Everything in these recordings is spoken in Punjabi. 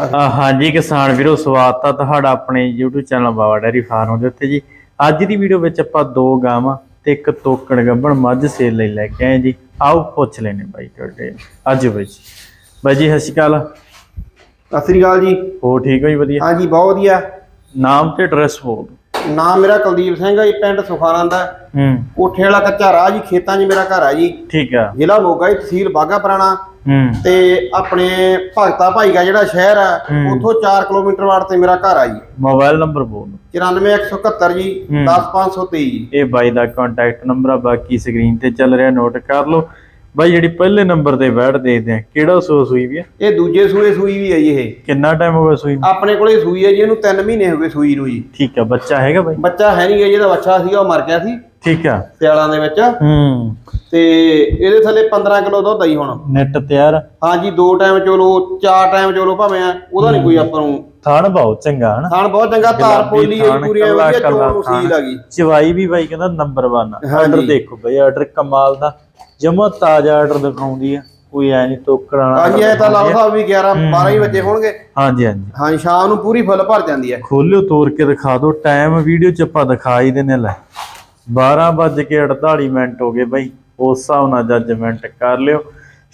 ਹਾਂਜੀ ਕਿਸਾਨ ਵੀਰੋ ਸਵਾਗਤ ਆ ਤੁਹਾਡਾ ਆਪਣੇ YouTube channel Baba dairy farm ਦੇ ਉੱਤੇ ਜੀ। ਅੱਜ ਦੀ ਵੀਡੀਓ ਵਿੱਚ ਆਪਾਂ ਦੋ ਗਾਵਾਂ ਤੇ ਇੱਕ ਤੋਕੜ ਗੱਭਣ ਮੱਝ ਸੇਲ ਲਈ ਲੈ ਕੇ ਆਏ ਜੀ। ਆਓ ਪੁੱਛ ਲੈਣੇ ਬਾਈ ਤੁਹਾਡੇ ਅੱਜ ਜੀ ਬਾਈ ਜੀ ਸਤਿ ਸ਼੍ਰੀ ਅਕਾਲ। ਸਤਿ ਸ੍ਰੀ ਅਕਾਲ ਜੀ। ਹੋ ਠੀਕ ਹੋ ਜੀ ਵਧੀਆ? ਹਾਂਜੀ ਬਹੁਤ ਵਧੀਆ। ਨਾਮ ਤੇ ਐਡਰੈਸ ਬੋਲ। ਨਾਮ ਮੇਰਾ ਕੁਲਦੀਪ ਸਿੰਘ ਹੈ ਜੀ ਪਿੰਡ ਸੁਖਾਨੰਦ ਹੈ ਹੂੰ। ਕੋਠੇ ਵਾਲਾ ਕੱਚਾ ਰਾਹ ਜੀ ਖੇਤਾਂ 'ਚ ਮੇਰਾ ਘਰ ਆ ਜੀ। ਠੀਕ ਆ। ਜ਼ਿਲ੍ਹਾ ਮੋਗਾ ਜੀ ਤਹਿਸੀਲ ਬਾਗਾ ਪੁਰਾਣਾ। ਤੇ ਆਪਣੇ ਭਗਤਾ ਭਾਈ ਦਾ ਜਿਹੜਾ ਸ਼ਹਿਰ ਆ। ਉੱਥੋਂ 4 ਕਿਲੋਮੀਟਰ ਵਾਟ ਤੇ ਮੇਰਾ ਘਰ ਆ ਜੀ ਮੋਬਾਈਲ ਨੰਬਰ ਬੋਲ। ਦਿਓ। 94171 ਜੀ ਹੂੰ। 10523 ਜੀ। ਇਹ ਬਾਈ ਦਾ ਕੰਟੈਕਟ ਨੰਬਰ ਆ ਬਾਕੀ ਸਕਰੀਨ ਤੇ ਚੱਲ ਰਿਹਾ ਨੋਟ ਕਰ ਲਓ। ਬਾਈ ਜਿਹੜੀ ਪਹਿਲੇ ਨੰਬਰ ਤੇ ਬੈਠ ਦੇਖਦੇ ਆ ਕਿਹੜਾ ਸੋ ਸੂਈ ਵੀ ਆ? ਇਹ ਦੂਜੇ ਸੂਏ ਸੂਈ ਵੀ ਹੈ ਜੀ ਇਹ। ਕਿੰਨਾ ਟਾਈਮ ਹੋ ਗਿਆ ਸੂਈ ਨੂੰ? ਆਪਣੇ ਕੋਲੇ ਸੂਈ ਹੈ ਜੀ ਇਹਨੂੰ 3 ਮਹੀਨੇ ਹੋ ਗਏ ਸੂਈ ਨੂੰ ਜੀ। ਠੀਕ ਆ ਬੱਚਾ ਹੈਗਾ ਬਾਈ? ਬੱਚਾ ਹੈ ਨਹੀਂ ਜਿਹਦਾ ਬੱਚਾ ਸੀਗਾ ਉਹ ਮਰ ਗਿਆ ਸੀ। ਠੀਕ ਆ। ਸਿਆਲਾਂ ਦੇ ਵਿੱਚ। ਹੂੰ। ਤੇ ਇਹਦੇ ਥੱਲੇ 15 ਕਿਲੋ ਦੁੱਧ ਆਈ ਹੁਣ। ਨੈਟ ਤਿਆਰ। ਹਾਂਜੀ ਦੋ ਟਾਈਮ ਚੋਲੋ ਚਾਰ ਟਾਈਮ ਚੋਲੋ ਭਾਵੇਂ ਆ ਉਹਦਾ ਨਹੀਂ ਕੋਈ ਆਪਾਂ ਨੂੰ ਥਣ ਬਹੁਤ ਚੰਗਾ ਹਨਾ? ਥਾਣ ਬਹੁਤ ਚੰਗਾ ਧਾਰ ਪੋਲੀ ਹੈ ਪੂਰੀ ਕੱਲਾ- ਵਧੀਆ ਥਾਣ। ਸੀਲ ਆ ਗਈ। ਚਵਾਈ ਵੀ ਬਾਈ ਕਹਿੰਦਾ ਨੰਬਰ 1 ਆ। ਹਾਂਜੀ। ਆਰਡਰ ਦੇਖੋ ਬਾਈ ਆਰਡਰ ਕਮਾਲ ਦਾ। ਜਮਾ ਤਾਜ਼ਾ ਆਰਡਰ ਦਿਖਾਉਂਦੀ ਆ। ਕੋਈ ਐ ਨਹੀਂ ਤੋਕੜਾਣਾ ਹਾਂਜੀ ਇਹ ਤਾਂ ਲਾਓ ਸਾਹਿਬ ਵੀ 11 12 ਹੀ ਵਜੇ ਹੋਣਗੇ। ਹਾਂਜੀ ਹਾਂਜੀ। ਹਾਂਜੀ ਸ਼ਾਮ ਨੂੰ ਪੂਰੀ ਫੁੱਲ ਭਰ ਜਾਂਦੀ ਹੈ ਖੋਲਿਓ ਤੋੜ ਕੇ ਦਿਖਾ ਦਿਓ। ਟਾਈਮ ਵੀਡੀਓ ਚ ਆਪਾਂ ਦਿਖਾਈ ਦਿੰਨੇ ਲੈ। 12 ਵੱਜ ਕੇ 48 ਮਿੰਟ ਹੋ ਗਏ ਬਾਈ। ਉਸ ਹਿਸਾਬ ਨਾਲ ਜੱਜਮੈਂਟ ਕਰ ਲਿਓ।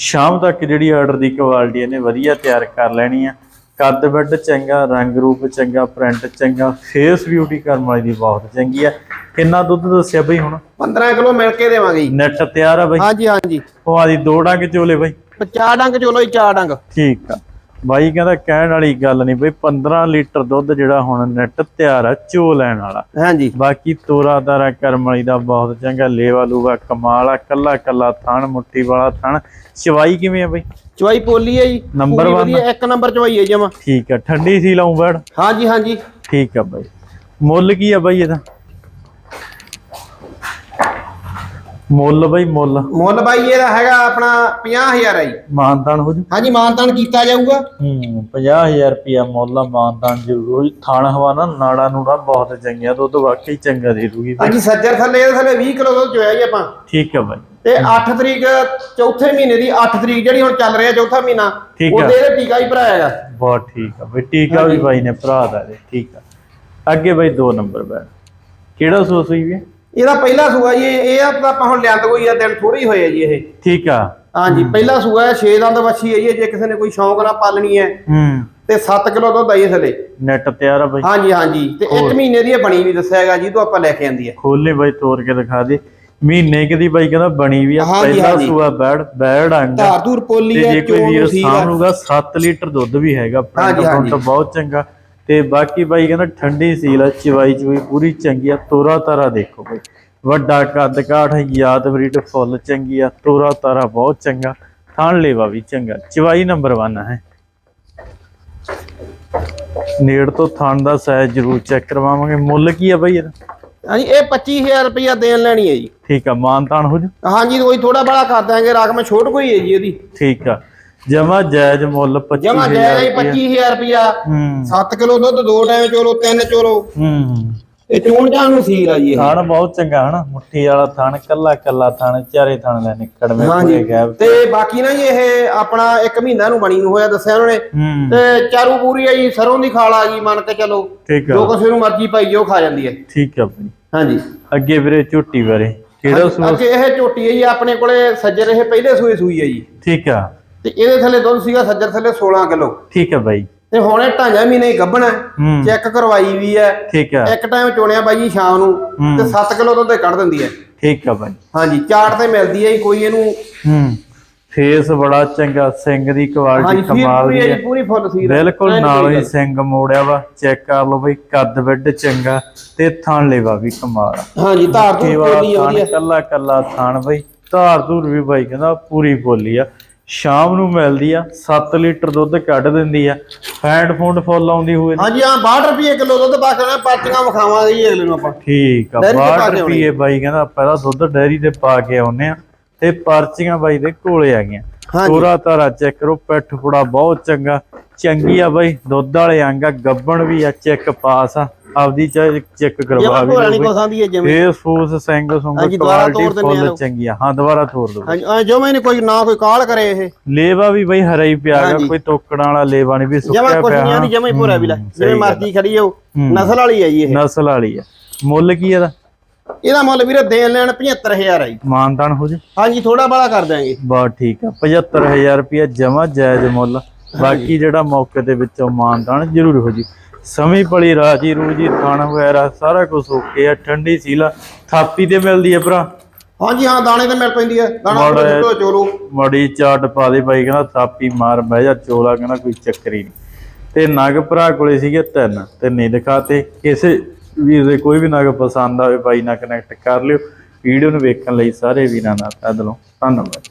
ਸ਼ਾਮ ਤੱਕ ਜਿਹੜੀ ਆਰਡਰ ਦੀ ਕੁਆਲਿਟੀ ਇਹਨੇ ਵਧੀਆ ਤਿਆਰ ਕਰ ਲੈਣੀ ਆ। ਕੱਦ ਵੱਡ ਚੰਗਾ ਰੰਗ ਰੂਪ ਚੰਗਾ ਪ੍ਰਿੰਟ ਚੰਗਾ ਫੇਸ ਬਿਊਟੀ ਕਰਮ ਵਾਲੀ ਦੀ ਬਹੁਤ ਚੰਗੀ ਆ। ਕਿੰਨਾ ਦੁੱਧ ਦੱਸਿਆ ਬਈ ਹੁਣ? 15 ਕਿਲੋ ਮਿਲ ਕੇ ਦੇਵਾਂਗੇ। ਨੈਟ ਤਿਆਰ ਆ ਬਈ? ਹਾਂਜੀ ਹਾਂਜੀ। ਉਹ ਆਦੀ ਦੋ ਡੰਗ ਚੋਲੇ ਬਈ। ਚਾਰ ਡੰਗ ਚੋਲੋ ਚਾਰ ਡੰਗ। ਠੀਕ ਆ। ਬਾਈ ਕਹਿੰਦਾ ਕਹਿਣ ਵਾਲੀ ਗੱਲ ਨਹੀਂ ਬਈ 15 ਲੀਟਰ ਦੁੱਧ ਜਿਹੜਾ ਹੁਣ ਨੈਟ ਤਿਆਰ ਆ ਚੋ ਲੈਣ ਵਾਲਾ। ਹਾਂਜੀ। ਬਾਕੀ ਤੋਰਾ ਤਾਰਾ ਵਾਲੀ ਦਾ ਬਹੁਤ ਚੰਗਾ ਲੇਵਾ ਲੂਗਾ ਕਮਾਲ ਆ ਕੱਲਾ ਕੱਲਾ ਥਣ ਮੁੱਠੀ ਵਾਲਾ ਥਣ। ਚਵਾਈ ਕਿਵੇਂ ਆ ਬਈ? ਚਵਾਈ ਪੋਲੀ ਹੈ ਜੀ। ਨੰਬਰ ਪੂਰੀ one। ਵਧੀਆ, ਇੱਕ ਨੰਬਰ ਚਵਾਈ ਹੈ ਜਮਾ। ਠੀਕ ਆ ਠੰਡੀ ਸੀ ਲਾਉਂ ਬੜ ਹਾਂਜੀ ਹਾਂਜੀ। ਠੀਕ ਆ ਬਾਈ। ਮੁੱਲ ਕੀ ਆ ਬਾਈ ਇਹਦਾ? ਮੁੱਲ ਬਾਈ ਮੁੱਲ। ਮੁੱਲ ਬਾਈ ਇਹਦਾ ਹੈਗਾ ਆਪਣਾ 50000 ਹੈ ਜੀ। ਮਾਨਤਾਨ ਹੋ ਜੂ? ਹਾਂਜੀ ਮਾਨਤਾਨ ਕੀਤਾ ਜਾਊਗਾ। ਹੂੰ 50000 ਰੁਪਿਆ ਮੁੱਲ ਆ ਮਾਨਤਾਨ ਜ਼ਰੂਰ। ਹੋ ਜੂ ਥਣ ਹਵਾ ਨਾ ਨਾੜਾ ਨੂੜਾ ਬਹੁਤ ਚੰਗੀਆਂ ਦੁੱਧ ਵਾਕਈ ਚੰਗਾ ਦੇ ਦੂਗੀ ਹਾਂਜੀ ਸੱਜਰ ਥੱਲੇ ਇਹਦੇ ਥੱਲੇ 20 ਕਿਲੋ ਦੁੱਧ ਚੋਇਆ ਜੀ ਆਪਾਂ। ਠੀਕ ਆ ਬਾਈ। ਤੇ 8 ਤਰੀਕ ਚੌਥੇ ਮਹੀਨੇ ਦੀ 8 ਤਰੀਕ ਜਿਹੜੀ ਹੁਣ ਚੱਲ ਰਿਹਾ ਚੌਥਾ ਮਹੀਨਾ। ਉਹਦੇ ਇਹਦੇ ਟੀਕਾ ਹੀ ਭਰਾਇਆਗਾ ਬਹੁਤ ਠੀਕ ਆ ਬਈ ਟੀਕਾ ਵੀ ਬਾਈ ਨੇ ਭਰਾ ਦਾ ਠੀਕ ਆ। ਅੱਗੇ ਬਾਈ ਦੋ ਨੰਬਰ ਬੈਠ। ਕਿਹੜਾ ਸੋਸ ਹੋਈ ਵੀ ਇਹਦਾ ਪਹਿਲਾ ਸੂਆ ਜੀ ਇਹ ਇਹ ਤਾਂ ਆਪਾਂ ਹੁਣ ਲਿਆਂਦ ਕੋਈ ਆ ਦਿਨ ਥੋੜੇ ਹੀ ਹੋਏ ਆ ਜੀ ਇਹ। ਠੀਕ ਆ। ਹਾਂਜੀ ਪਹਿਲਾ ਸੂਆ ਹੈ 6 ਦੰਦ ਵੱਛੀ ਹੈ ਜੀ ਜੇ ਕਿਸੇ ਨੇ ਕੋਈ ਸ਼ੌਂਕ ਨਾਲ ਪਾਲਣੀ ਹੈ ਹੂੰ। ਤੇ 7 ਕਿਲੋ ਦੁੱਧ ਆਈ ਥੱਲੇ। ਨੈਟ ਤਿਆਰ ਆ ਬਾਈ। ਹਾਂਜੀ ਹਾਂਜੀ ਤੇ 1 ਮਹੀਨੇ ਦੀ ਇਹ ਬਣੀ ਵੀ ਦੱਸਿਆ ਹੈਗਾ ਜੀ ਤੋਂ ਆਪਾਂ ਲੈ ਕੇ ਆਂਦੀ ਹੈ। ਖੋਲੇ ਬਾਈ ਤੋੜ ਕੇ ਦਿਖਾ ਦੇ। ਮਹੀਨੇ ਕਿਦੀ ਬਾਈ ਕਹਿੰਦਾ ਬਣੀ ਵੀ ਆ ਪਹਿਲਾ। ਸੂਆ ਬੈੜ ਬੈੜ ਅੰਗ। ਧਾਰ ਧੂਰ ਪੋਲੀ ਹੈ ਜੇ ਕੋਈ ਵੀਰ ਸਾਂਭੂਗਾ 7 ਲੀਟਰ ਦੁੱਧ ਵੀ ਹੈਗਾ ਬਹੁਤ ਚੰਗਾ। ਤੇ ਬਾਕੀ ਬਾਈ ਕਹਿੰਦਾ ਠੰਡੀ ਸੀਲ ਆ ਚਵਾਈ ਚੁਈ ਪੂਰੀ ਚੰਗੀ ਆ ਤੋਰਾ ਤਾਰਾ ਦੇਖੋ ਬਾਈ। ਵੱਡਾ ਕੱਦ ਕਾਠ ਯਾਦ ਬਰੀਡ ਫੁੱਲ ਚੰਗੀ ਆ ਤੋਰਾ ਤਾਰਾ ਬਹੁਤ ਚੰਗਾ ਥਾਣ ਲੇਵਾ ਵੀ ਚੰਗਾ ਚਵਾਈ ਨੰਬਰ 1 ਹੈ ਨੇੜ ਤੋਂ ਥਣ ਦਾ ਸਾਈਜ਼ ਜ਼ਰੂਰ ਚੈੱਕ ਕਰਵਾਵਾਂਗੇ ਮੁੱਲ ਕੀ ਆ ਬਾਈ ਇਹਦਾ? ਹਾਂਜੀ ਇਹ 25000 ਰੁਪਇਆ ਦੇਣ ਲੈਣੀ ਹੈ ਜੀ। ਠੀਕ ਆ ਮਾਨਤਾਨ ਹੋ ਜੂ? ਹਾਂਜੀ ਕੋਈ ਥੋੜਾ ਬੜਾ ਕਰ ਦਾਂਗੇ ਰਕਮ ਛੋਟ ਕੋਈ ਹੈ ਜੀ ਇਹਦੀ ਠੀਕ ਆ। ਜਮਾ ਜਾਇਜ਼ ਮੁੱਲ 25 ਜਮਾ ਜਾਇਜ਼ ਜੀ 25000 ਰੁਪਇਆ। ਹੂੰ। 7 ਕਿਲੋ ਦੁੱਧ ਦੋ ਟਾਈਮ ਚੋਲੋ ਤਿੰਨ ਚੋਲੋ। ਹੂੰ। ਇਹ ਚੋਣ ਜਾਣ ਨੂੰ ਸੀਲ ਆ ਜੀ ਇਹ। ਥਣ ਬਹੁਤ ਚੰਗਾ ਹਨਾ ਮੁੱਠੀ ਵਾਲਾ ਥਣ ਕੱਲਾ ਕੱਲਾ ਥਣ ਚਾਰੇ ਥਣ ਲੈ ਨਿਕੜਵੇਂ ਪੂਰੇ ਗੈਪ ਤੇ। ਬਾਕੀ ਨਾ ਜੀ ਇਹ ਆਪਣਾ 1 ਮਹੀਨਾ ਨੂੰ ਬਣੀ ਨੂੰ ਹੋਇਆ ਦੱਸਿਆ ਉਹਨਾਂ ਨੇ। ਹੂੰ। ਤੇ ਚਾਰੂ ਪੂਰੀ ਆ ਜੀ ਸਰੋਂ ਦੀ ਖਾਲ ਆ ਗਈ ਮੰਨ ਕੇ ਚਲੋ। ਜੋ ਕਿਸੇ ਨੂੰ ਮਰਜ਼ੀ ਪਾਈ ਜੋ ਖਾ ਜਾਂਦੀ ਹੈ ਠੀਕ ਆ ਬਈ। ਹਾਂਜੀ। ਅੱਗੇ ਵੀਰੇ ਝੋਟੀ ਬਾਰੇ ਕਿਹੜਾ ਸੂਆ ਅੱਗੇ ਇਹ ਝੋਟੀ ਹੈ ਜੀ ਆਪਣੇ ਕੋਲੇ ਸੱਜਰ ਇਹ ਪਹਿਲੇ ਸੂਏ ਸੂਈ ਹੈ ਜੀ। ਠੀਕ ਆ। ਤੇ ਇਹਦੇ ਥੱਲੇ ਦੁੱਧ ਸੀਗਾ ਸੱਜਰ ਥੱਲੇ 16 ਕਿਲੋ। ਠੀਕ ਆ ਬਾਈ। ਤੇ ਹੁਣ ਇਹ ਢਾਈਆਂ ਮਹੀਨੇ ਹੀ ਗੱਭਣਾ ਹੂੰ। ਚੈੱਕ ਕਰਵਾਈ ਵੀ ਹੈ। ਠੀਕ ਆ ਇੱਕ ਟਾਈਮ ਚੋਣਿਆ ਬਾਈ ਜੀ ਸ਼ਾਮ ਨੂੰ ਹੂੰ। ਤੇ 7 ਕਿਲੋ ਦੁੱਧ ਕੱਢ ਦਿੰਦੀ ਹੈ। ਠੀਕ ਆ ਬਾਈ। ਹਾਂਜੀ ਚਾਟ ਤੇ ਮਿਲਦੀ ਹੈ ਕੋਈ ਇਹਨੂੰ ਹੂੰ। ਫੇਸ ਬੜਾ ਚੰਗਾ ਸਿੰਘ ਦੀ ਕੁਆਲਿਟੀ ਕਮਾਲ ਪੂਰੀ ਦੀ ਹੈ ਹੈ। ਪੂਰੀ ਫੁੱਲ ਸੀਲ ਬਿਲਕੁਲ ਨਾਲ ਹੀ ਸਿੰਘ ਮੋੜਿਆ ਵਾ ਚੈੱਕ ਕਰ ਲਓ ਬਈ ਕੱਦ ਵੱਡ ਚੰਗਾ ਤੇ ਥਣ ਲੈਵਾ ਵੀ ਕਮਾਲ ਹਾਂਜੀ ਧਾਰ ਤੋਂ ਪੋਲੀ ਆਉਂਦੀ ਹੈ। ਕੱਲਾ ਕੱਲਾ ਥਾਣ ਬਈ ਧਾਰ ਧੂਰ ਵੀ ਬਾਈ ਕਹਿੰਦਾ ਪੂਰੀ ਬੋਲੀ ਆ। ਸ਼ਾਮ ਨੂੰ ਮਿਲਦੀ ਆ 7 ਲੀਟਰ ਦੁੱਧ ਕੱਢ ਦਿੰਦੀ ਆ ਫੈਂਡ ਫੂਡ ਫੁੱਲ ਆਉਂਦੀ ਹੋਵੇ ਹਾਂਜੀ ਹਾਂ 62 ਰੁਪਏ ਕਿਲੋ ਦੁੱਧ ਨਾ ਪਾਤੀਆਂ ਵਿਖਾਵਾਂਗੇ ਜੀ ਅਗਲੇ ਨੂੰ ਆਪਾਂ ਠੀਕ ਆ ਡੇਅਰੀ ਤੇ ਪਾ 62 ਕੇ ਆਉਣੀ। ਰੁਪਏ ਬਾਈ ਕਹਿੰਦਾ ਪਹਿਲਾਂ ਦੁੱਧ ਡੈਰੀ ਤੇ ਪਾ ਕੇ ਆਉਨੇ ਆ ਤੇ ਪਰਚੀਆਂ ਬਾਈ ਦੇ ਕੋਲੇ ਆ ਗਈਆਂ। ਤੋਰਾ ਤਾਰਾ ਚੈੱਕ ਕਰੋ ਪਿੱਠ ਫੁੜਾ ਬਹੁਤ ਚੰਗਾ ਚੰਗੀ ਆ ਬਾਈ ਦੁੱਧ ਵਾਲੇ ਅੰਗ ਆ ਗੱਬਣ ਵੀ ਆ ਚੈੱਕ ਪਾਸ ਆ ਆਪਦੀ ਚੈੱਕ ਕਰਵਾ ਵੀ ਹੈ ਜਿਵੇਂ। ਫੇਸ ਫੂਸ ਸਿੰਘ ਸੁੰਗ ਕੁਆਲਿਟੀ ਫੁੱਲ। ਚੰਗੀ ਆ ਹਾਂ ਦੁਬਾਰਾ ਤੋੜ ਦੋ ਹਾਂਜੀ ਐ ਜੋ ਮੈਨੇ ਕੋਈ ਨਾ ਕੋਈ ਕਾਲ ਕਰੇ ਇਹ। ਲੇਵਾ ਵੀ ਬਈ ਹਰਾ ਹੀ ਪਿਆ ਗਾ ਹਾਂਜੀ। ਕੋਈ ਤੋਕਣ ਵਾਲਾ ਲੇਵਾ ਨਹੀਂ ਵੀ ਸੁੱਕਿਆ ਪਿਆ। ਨਹੀਂ ਆਂਦੀ ਜਮਾ ਹੀ ਭੋਰਾ ਵੀ ਲੈ ਹੂੰ, ਜਿਵੇਂ ਮਰਜ਼ੀ ਖੜੀ ਹੈ ਹੂੰ। ਨਸਲ ਵਾਲੀ ਹੈ ਜੀ ਇਹ। ਨਸਲ ਵਾਲੀ ਆ। ਮੁੱਲ ਕੀ ਇਹਦਾ? ਇਹਦਾ ਮੁੱਲ ਵੀਰੇ ਦੇਣ ਲੈਣ 75000 ਹੈ ਜੀ। ਮਾਨਤਾਨ ਹੋ ਜੇ? ਹਾਂਜੀ ਥੋੜਾ ਬਾਲਾ ਕਰ ਦਾਂਗੇ ਬਾ ਠੀਕ ਆ 75000 ਰੁਪਇਆ ਜਮਾ ਜਾਇਜ਼ ਮੁੱਲ। ਬਾਕੀ ਜਿਹੜਾ ਮੌਕੇ ਦੇ ਵਿੱਚੋਂ ਮਾਨਤਾਨ ਜ਼ਰੂਰ ਹੋ ਜੀ। ਸਮੀ ਪਲੀ ਰਾਜੀ ਰੂਜੀ ਖਾਣਾ ਵਗੈਰਾ ਸਾਰਾ ਕੁਝ ਓਕੇ ਆ ਠੰਡੀ ਸੀਲਾ ਥਾਪੀ ਤੇ ਮਿਲਦੀ ਆ ਭਰਾ। ਹਾਂਜੀ ਹਾਂ ਦਾਣੇ ਤੇ ਮਿਲ ਪੈਂਦੀ ਹੈ ਦਾਣਾ ਮਾੜਾ ਚੋਲੋ। ਮੜੀ ਚਾਟ ਪਾ ਦੇ ਬਾਈ ਕਹਿੰਦਾ ਥਾਪੀ ਮਾਰ ਬਹਿ ਜਾ ਚੋਲਾ ਕਹਿੰਦਾ ਕੋਈ ਚੱਕਰ ਹੀ ਨਹੀਂ। ਤੇ ਨਗ ਭਰਾ ਕੋਲੇ ਸੀਗੇ ਤਿੰਨ ਤੇ ਨਹੀਂ ਦਿਖਾਤੇ। ਕਿਸੇ ਵੀਰ ਦੇ ਕੋਈ ਵੀ ਨਗ ਪਸੰਦ ਆਵੇ ਬਾਈ ਨਾਲ ਕਨੈਕਟ ਕਰ ਲਿਓ। ਵੀਡੀਓ ਨੂੰ ਵੇਖਣ ਲਈ ਸਾਰੇ ਵੀਰਾਂ ਦਾ ਤਹਿ ਦਿਲੋਂ ਧੰਨਵਾਦ।